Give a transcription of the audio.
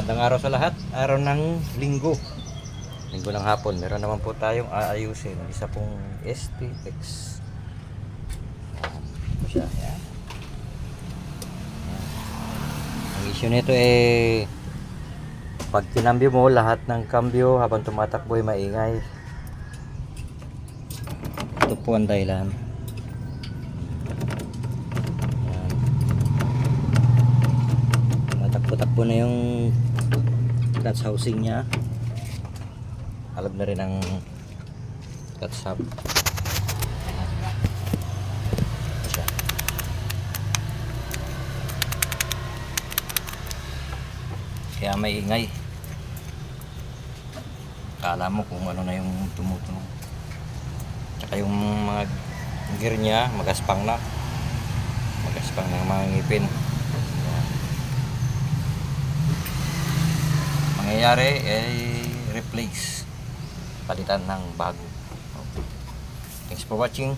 Magandang araw sa lahat. Araw ng linggo. Linggo ng hapon. Meron naman po tayong aayusin. Isa pong STX. Ito siya. Ang issue nito eh pag kinambyo mo lahat ng kambyo habang tumatakbo ay maingay. Ito po ang dahilan. Yan. Matakbo-takbo na yung clutch housing niya. Alab na rin ang clutch hub. Kaya may ingay. Kala mo kung ano na yung tumutunog. Tsaka yung mga gear niya, magaspang na. Magaspang na mga ngipin. Yan. Mangyayari ay replace. Palitan ng bago. Thanks for watching.